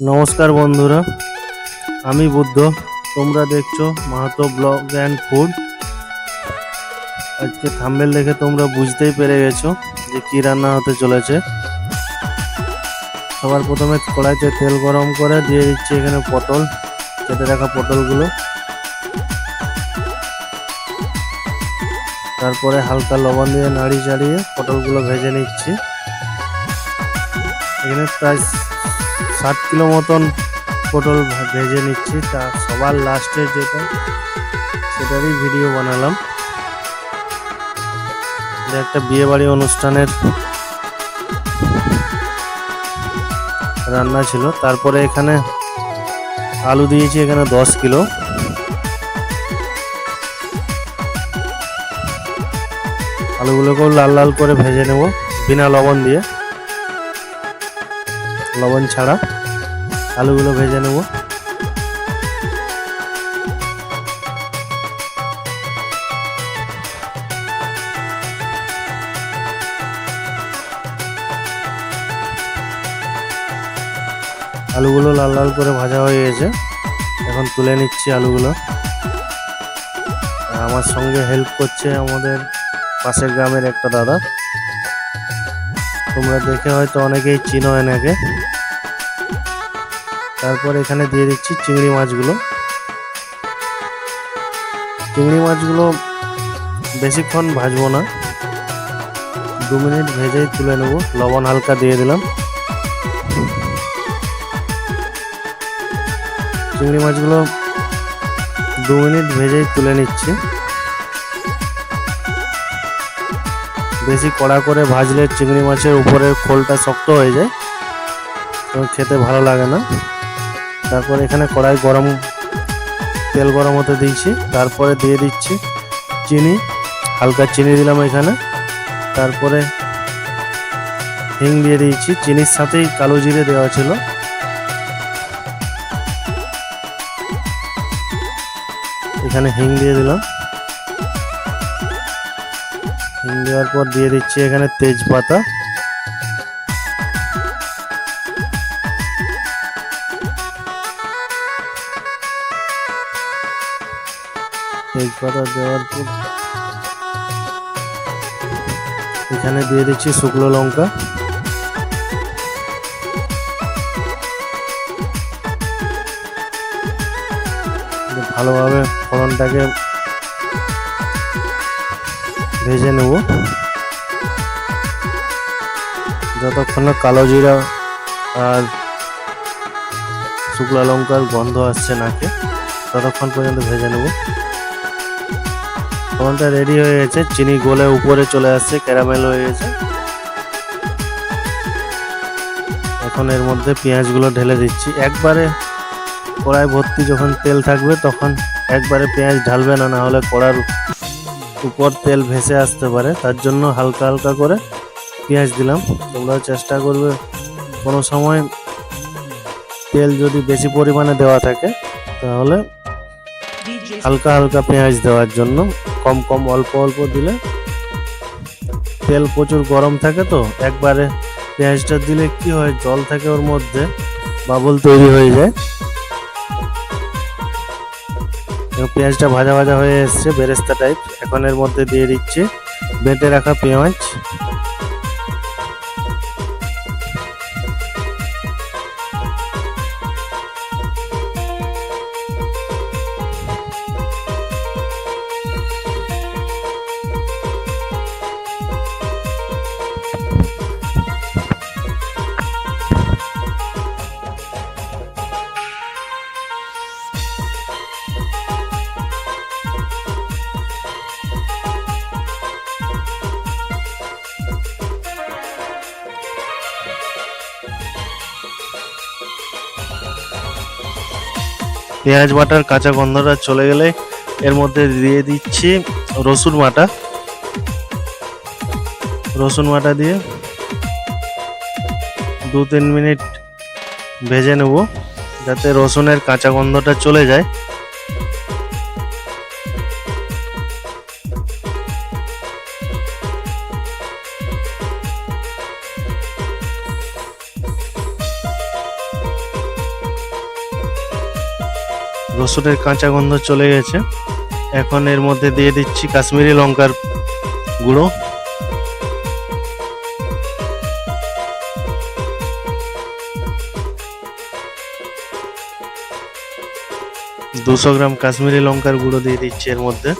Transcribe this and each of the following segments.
নমস্কার বন্ধুরা, আমি বুদ্ধ। তোমরা দেখছ মাহাতো ব্লগ অ্যান্ড ফুড। আজকে থাম্বেল দেখে তোমরা বুঝতেই পেরে গেছো যে কি রান্না হতে চলেছে। সবার প্রথমে কড়াইতে তেল গরম করে দিয়ে দিচ্ছি এখানে পটল, কেটে রাখা পটলগুলো। তারপরে হালকা লবণ দিয়ে নাড়ি চাড়িয়ে পটলগুলো ভেজে নিচ্ছি। এখানে প্রায় ষাট কিলো মতন পটল ভেজে নিচ্ছি। তা সবার লাস্টে যেটা, সেটারই ভিডিও বানালাম। একটা বিয়ে বাড়ি অনুষ্ঠানের রান্না ছিল। তারপরে এখানে আলু দিয়েছি এখানে দশ কিলো। আলুগুলোকেও লাল লাল করে ভেজে নেব, বিনা লবণ দিয়ে। লবণ ছাড়া আলুগুলো ভেজে নেব। আলুগুলো লাল লাল করে ভাজা হয়ে গেছে। এখন তুলে নিচ্ছি আলুগুলো। আমার সঙ্গে হেল্প করছে আমাদের পাশের গ্রামের একটা দাদা। তোমরা দেখে হয়তো অনেকেই চিনো এনাকে। তারপর এখানে দিয়ে দিচ্ছি চিংড়ি মাছগুলো। চিংড়ি মাছগুলো বেশিক্ষণ ভাজবো না। দু মিনিট ভেজেই তুলে নেব। লবণ হালকা দিয়ে দিলাম। চিংড়ি মাছগুলো দু মিনিট ভেজেই তুলে নিচ্ছি। বেশি কড়া করে ভাজলে চিংড়ি মাছের উপরের খোলটা শক্ত হয়ে যায়। খেতে ভালো লাগে না। তারপর এখানে কড়াই গরম, তেল গরম হতে দিয়েছি। তারপরে দিয়ে দিচ্ছি চিনি, হালকা চিনি দিলাম এখানে। তারপরে হিং দিয়ে দিয়েছি। চিনির সাথেই কালো জিরে দেওয়া ছিল। এখানে হিং দিয়ে দিলাম। দেওয়ার পর দিয়ে দিচ্ছি এখানে তেজপাতা। তেজপাতা দেওয়ার পর এখানে দিয়ে দিচ্ছি শুকনো লঙ্কা। ভালোভাবে ফোড়নটাকে ভেজে নেব। যতক্ষণ না কালো জিরা আর শুকনো লঙ্কার গন্ধ আসছে নাকে, ততক্ষণ পর্যন্ত ভেজে নেব। ফোড়নটা রেডি হয়ে গেছে, চিনি গলে উপরে চলে আসছে ক্যারামেল হয়ে গেছে। এখন এর মধ্যে পেঁয়াজগুলো ঢেলে দিচ্ছি। একবারে কড়াই ভর্তি যখন তেল থাকবে, তখন একবারে পেঁয়াজ ঢালবে না না হলে কড়ার উপর তেল ভেসে আসতে পারে, তার জন্য হালকা হালকা করে পেঁয়াজ দিলাম। তোমরা চেষ্টা করবে, কোনো সময় তেল যদি বেশি পরিমাণে দেওয়া থাকে, তাহলে হালকা হালকা পেঁয়াজ দেওয়ার জন্য, কম কম অল্প অল্প দিলে তেল প্রচুর গরম থাকে তো, একবারে পেঁয়াজটা দিলে কি হয়, জল থাকে ওর মধ্যে, বাবল তৈরি হয়ে যায়। পেঁয়াজটা ভাজা ভাজা হয়ে এসছে, বেরেস্তা টাইপ এখন এর মধ্যে দিয়ে দিচ্ছি, বেটে রাখা পেঁয়াজ। পেঁয়াজ বাটার কাঁচা গন্ধটা চলে গেলে এর মধ্যে দিয়ে দিচ্ছি রসুন বাটা। রসুন বাটা দিয়ে দু তিন মিনিট ভেজে নেব যাতে রসুনের কাঁচা গন্ধটা চলে যায়। রসুনের কাঁচা গন্ধ চলে গেছে। এখন এর মধ্যে দিয়ে দিচ্ছি কাশ্মীরি লঙ্কার গুঁড়ো। দুশো গ্রাম কাশ্মীরি লঙ্কার গুঁড়ো দিয়ে দিচ্ছি এর মধ্যে।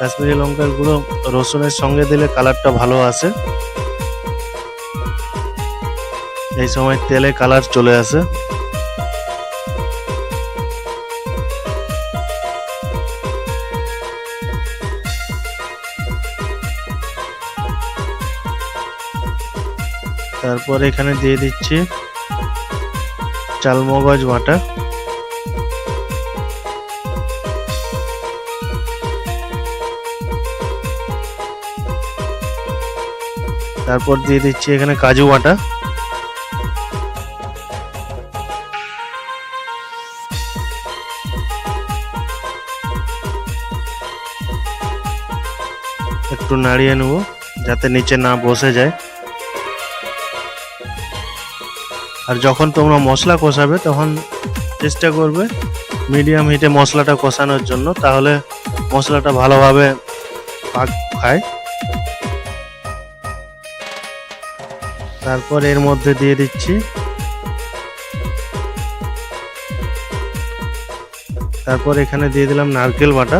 কাশ্মীরি লঙ্কার গুঁড়ো রসুনের সঙ্গে দিলে কালারটা ভালো আসে। এই সময় তেলে কালার চলে আসে। তারপর এখানে দিয়ে দিচ্ছি চালমগজ বাটা। তারপর দিয়ে দিচ্ছি এখানে কাজু বাটা। একটু নাড়িয়ে নেব যাতে নিচে না বসে যায়। আর যখন তোমরা মশলা কষাবে, তখন চেষ্টা করবে মিডিয়াম হিটে মশলাটা কষানোর জন্য, তাহলে মশলাটা ভালোভাবে পাক খায়। তারপর এর মধ্যে দিয়ে দিচ্ছি। তারপর এখানে দিয়ে দিলাম নারকেল বাটা।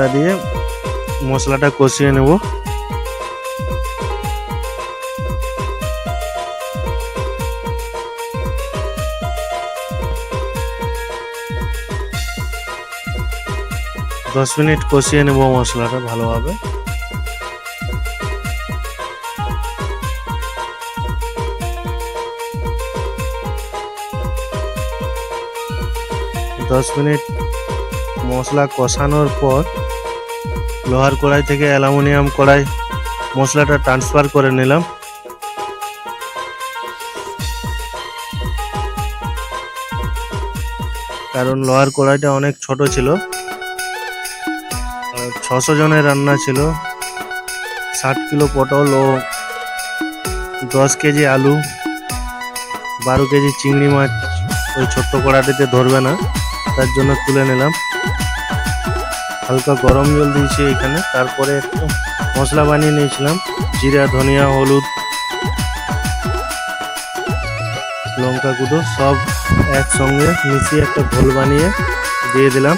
নারকেল দিয়ে মশলাটা কষিয়ে নেব। দশ মিনিট কষিয়ে নেব মশলাটা ভালোভাবে। দশ মিনিট মশলা কষানোর পর লোহার কড়াই থেকে অ্যালুমিনিয়াম কড়াই মশলাটা ট্রান্সফার করে নিলাম। কারণ লোহার কড়াইটা অনেক ছোট ছিল। ছশো জনের রান্না ছিল। ষাট কিলো পটল ও দশ কেজি আলু, বারো কেজি চিংড়ি মাছ ওই ছোট্ট কড়াটিতে ধরবে না, তার জন্য তুলে নিলাম। হালকা গরম জল দিয়েছি এখানে। তারপরে একটু মশলা বানিয়ে নিয়েছিলাম। জিরা, ধনিয়া, হলুদ, লঙ্কা গুঁড়ো সব একসঙ্গে মিশিয়ে একটা ঘোল বানিয়ে দিয়ে দিলাম।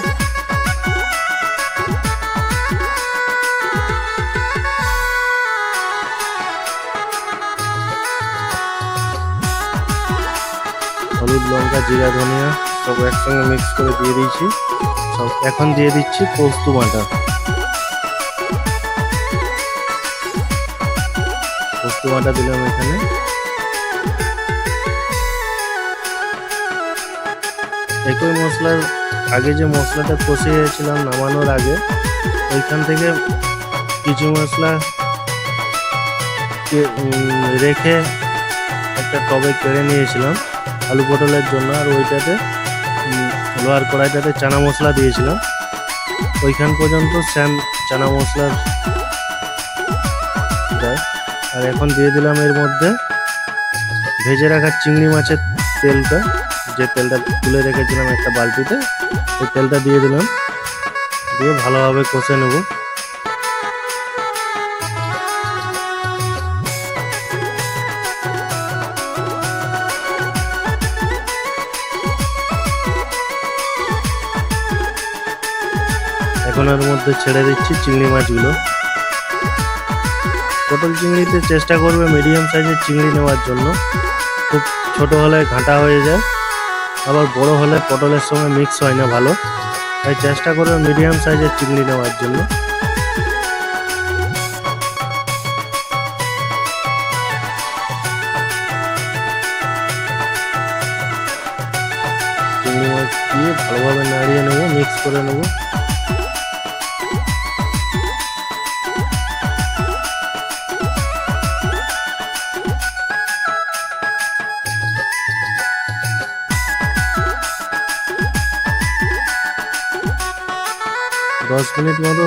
হলুদ, লঙ্কা, জিরা, ধনিয়া সব একসঙ্গে মিক্স করে দিয়ে দিয়েছি। সব এখন দিয়ে দিচ্ছি পোস্ত বাটা। পোস্ত বাটা দিলাম এখানে। একই মশলার, আগে যে মশলাটা কষিয়েছিলাম নামানোর আগে, ওইখান থেকে কিছু মশলা রেখে একটা টবে কেড়ে নিয়েছিলাম, আলু পটলের জন্য আর ওইটাতে লোহার কড়াইটাতে চানা মশলা দিয়েছিলাম। ওইখান পর্যন্ত স্যাম চানা মশলার দেয় আর এখন দিয়ে দিলাম এর মধ্যে ভেজে রাখা চিংড়ি মাছের তেলটা। যে তেলটা তুলে রেখেছিলাম একটা বালতিতে, ওই তেলটা দিয়ে দিলাম। দিয়ে ভালোভাবে কষে নেব। এখন মধ্যে ছেড়ে দিচ্ছি চিংড়ি মাছগুলো। পটল চিংড়িতে চেষ্টা করবে মিডিয়াম সাইজের চিংড়ি নেওয়ার জন্য। খুব ছোট হলে ঘাঁটা হয়ে যায়, আবার বড় হলে পটলের সঙ্গে মিক্স হয় না ভালো। তাই চেষ্টা করবে মিডিয়াম সাইজের চিংড়ি নেওয়ার জন্য। চিংড়ি মাছ দিয়ে ভালোভাবে নাড়িয়ে নেব মিক্স করে নেব। দশ মিনিট মতো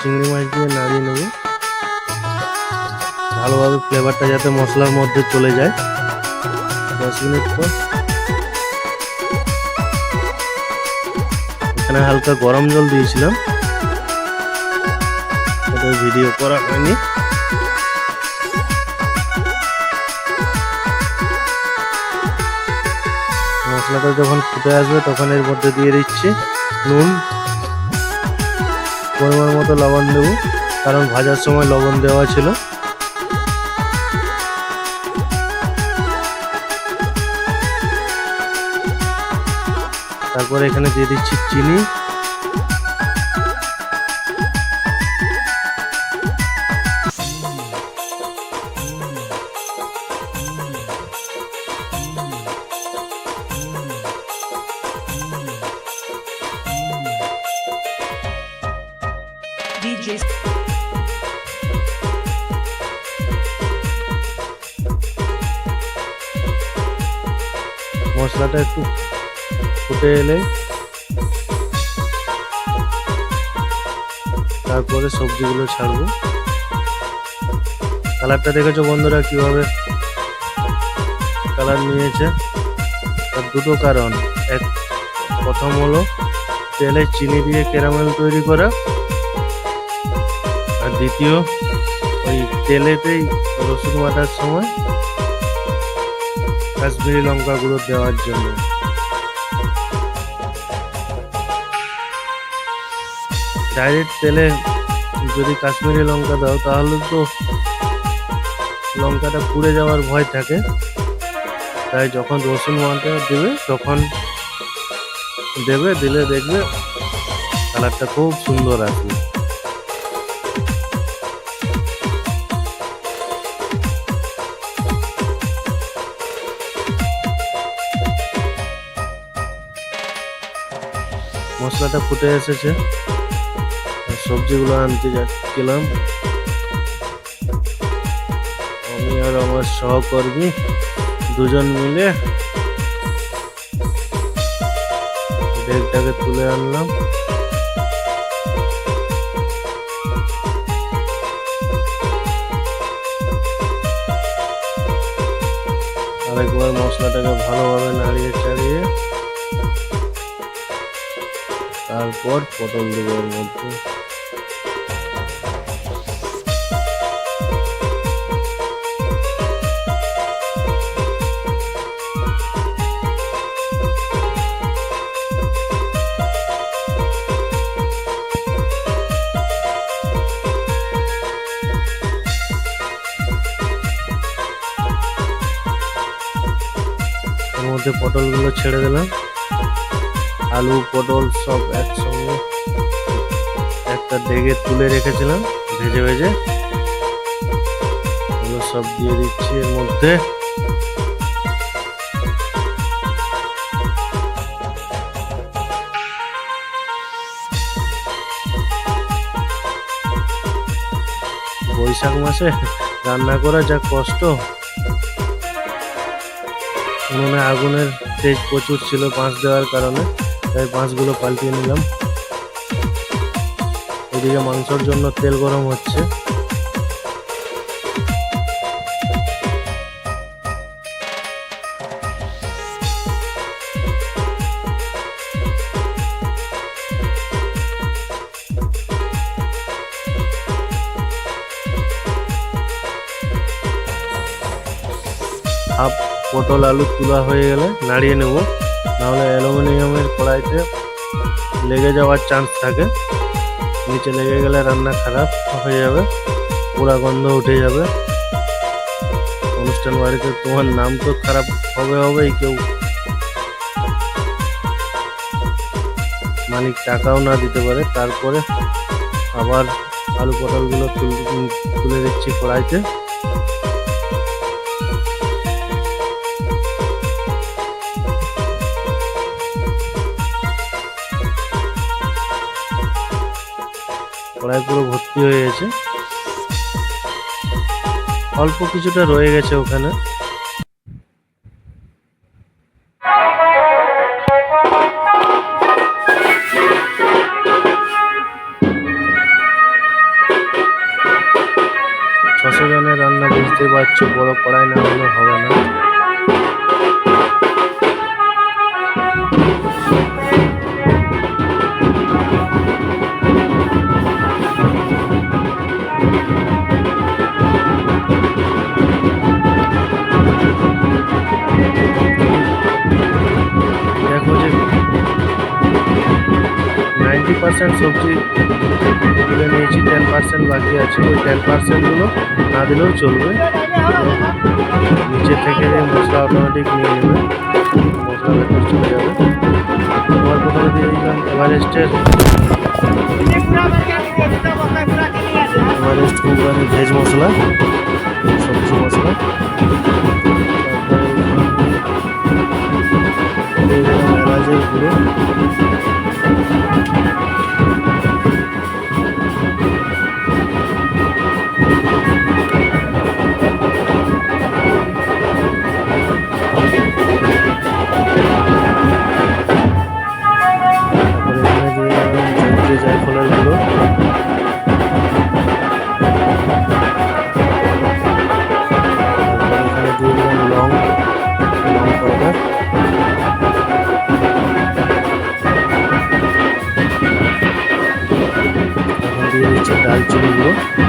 চিংড়ি মাছ দিয়ে নাড়িয়ে নেব। ভালোভাবে ফ্লেভারটা যাতে মশলার মধ্যে চলে যায়। দশ মিনিট পর। এখানে হালকা গরম জল দিয়েছিলাম। ভিডিও করা হয়নি। মশলাটা যখন ফুটে আসবে তখন এর মধ্যে দিয়ে দিচ্ছি নুন। পরিমাণ মতো লবণ দেবো, কারণ ভাজার সময় লবণ দেওয়া ছিল। তারপর এখানে দিয়ে দিচ্ছি চিনি। এলে তারপরে সবজিগুলো ছাড়বো। কালারটা দেখেছ বন্ধুরা কীভাবে কালার নিয়েছে? তার দুটো কারণ। এক, প্রথম হলো তেলে চিনি দিয়ে ক্যারামেল তৈরি করা। আর দ্বিতীয়, ওই তেলেতেই রসুন বাটার সময় কাশ্মীরি লঙ্কা গুঁড়ো দেওয়ার জন্য। ডাইরেক্ট তেলে যদি কাশ্মীরি লঙ্কা দাও, তাহলে তো লঙ্কাটা পুড়ে যাওয়ার ভয় থাকে। তাই যখন রসুন বাটা দেবে, তখন দেবে, দিলে দেখবে কালারটা খুব সুন্দর আসবে মশলাটা ফুটে এসেছে। সবজিগুলো আনতে যাচ্ছিলাম আমি আর আমার সহকর্মী দুজন মিলে ব্যাগটাকে তুলে আনলাম। আরেকবার মশলাটাকে ভালোভাবে নাড়িয়ে চাড়িয়ে তারপর পটল দেবো এর মধ্যে। পটলগুলো ছেড়ে দিলাম। আলু, পটল সব একসঙ্গে একটা ডেগে তুলে রেখেছিলাম, ভেজে ভেজে। সব দিয়ে দিচ্ছি এর মধ্যে। বৈশাখ মাসে রান্না করা যা কষ্ট, উনুনে আগুনের তেজ প্রচুর ছিল বাঁশ দেওয়ার কারণে, তাই বাঁশগুলো পাল্টিয়ে নিলাম। এদিকে মাংসর জন্য তেল গরম হচ্ছে। পটল আলু তোলা হয়ে গেলে নাড়িয়ে নেব। নাহলে অ্যালুমিনিয়ামের কড়াইতে লেগে যাওয়ার চান্স থাকে। নিচে লেগে গেলে রান্না খারাপ হয়ে যাবে পোড়া গন্ধ উঠে যাবে। অনুষ্ঠান বাড়িতে তোমার নাম তো খারাপ হবে হবেই কেউ। মালিক টাকাও না দিতে পারে, তারপরে আবার আলু পটলগুলো তুলে দিচ্ছি কড়াইতে। কড়াই পুরো ভর্তি হয়ে গেছে। অল্প কিছুটা রয়ে গেছে ওখানে। ছশো জনের রান্না বুঝতেই পারছ, বড় কড়াই না হলে হবে না। সবজি তুলে নিয়েছি টেন পার্সেন্ট বাকি আছে। ওই টেন পার্সেন্টগুলো না দিলেও চলবে। নিচে থেকে মশলা অটোমেটিক নিয়ে নেবে, মশলা চলে যাবে তোমার প্রথমে দিয়ে দিলাম এভারেস্টের এভারেস্ট কোম্পানির ভেজ মশলা, সবজি মশলা। তারপরে এলাচের গুঁড়ো। দিচ্ছি দালচিনি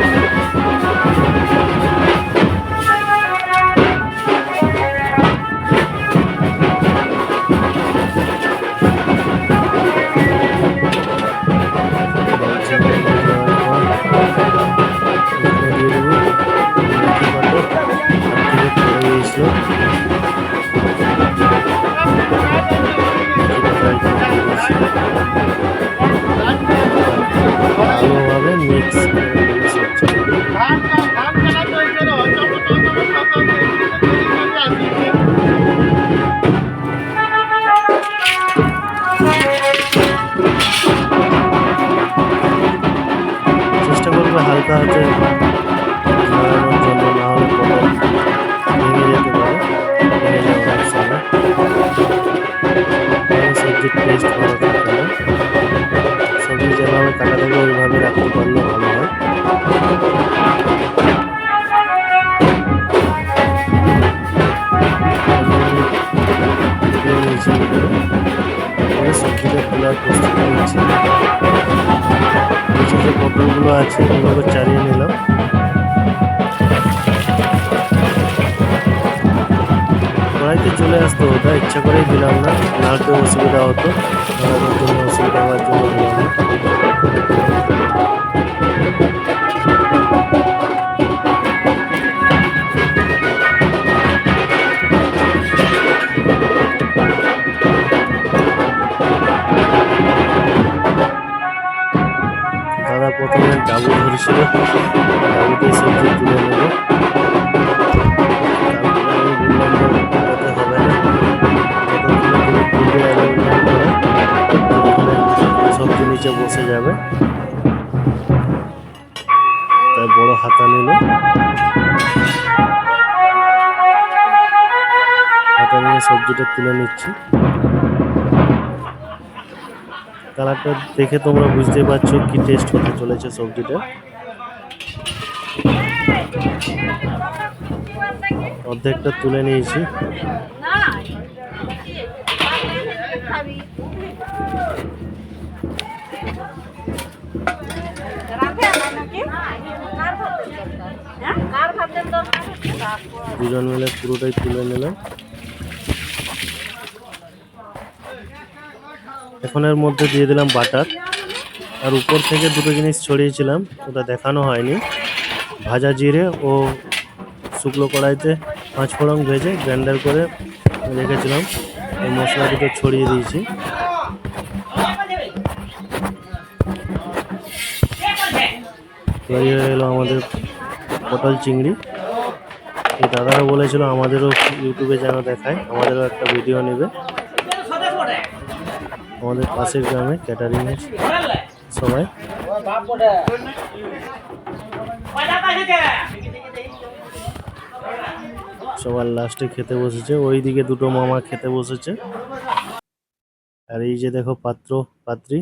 পটলগুলো আছে ওগুলোকে চালিয়ে নিলাম। কড়াইতে চলে আসতো ওটা ইচ্ছা করেই দিলাম না। না কেউ অসুবিধা হতো ওনাদের জন্য অসুবিধা হওয়ার জন্য দিলাম না। প্রথমে ডাবু ধরেছিল। ডাবুতে সবজি তুলে নেব। সবজি নিচে বসে যাবে তাই বড় হাতা নিল। হাতা নিয়ে সবজিটা তুলে নিচ্ছি। কালারটা দেখে তোমরা বুঝতে পারছ কি টেস্ট হতে চলেছে সবজিটা। অর্ধেকটা তুলে নিয়েছি। দুজন মিলে পুরোটাই তুলে নিলাম। এখন এর মধ্যে দিয়ে দিলাম বাটার। আর উপর থেকে দুটো জিনিস ছড়িয়েছিলাম, ওটা দেখানো হয়নি। ভাজা জিরে ও শুকনো কড়াইতে পাঁচ ফোড়ন ভেজে গ্রাইন্ডার করে রেখেছিলাম। এই মশলা দুটো ছড়িয়ে দিয়েছি। তৈরি হয়ে আমাদের পটল চিংড়ি। এই দাদারা বলেছিল আমাদেরও ইউটিউবে যেন দেখায়, আমাদেরও একটা ভিডিও নেবে। আমাদের পাশের গ্রামে ক্যাটারিং এর সবাই। সবার লাস্টে খেতে বসেছে। ওই দিকে দুটো মামা খেতে বসেছে। আর এই যে দেখো পাত্র, পাত্রী।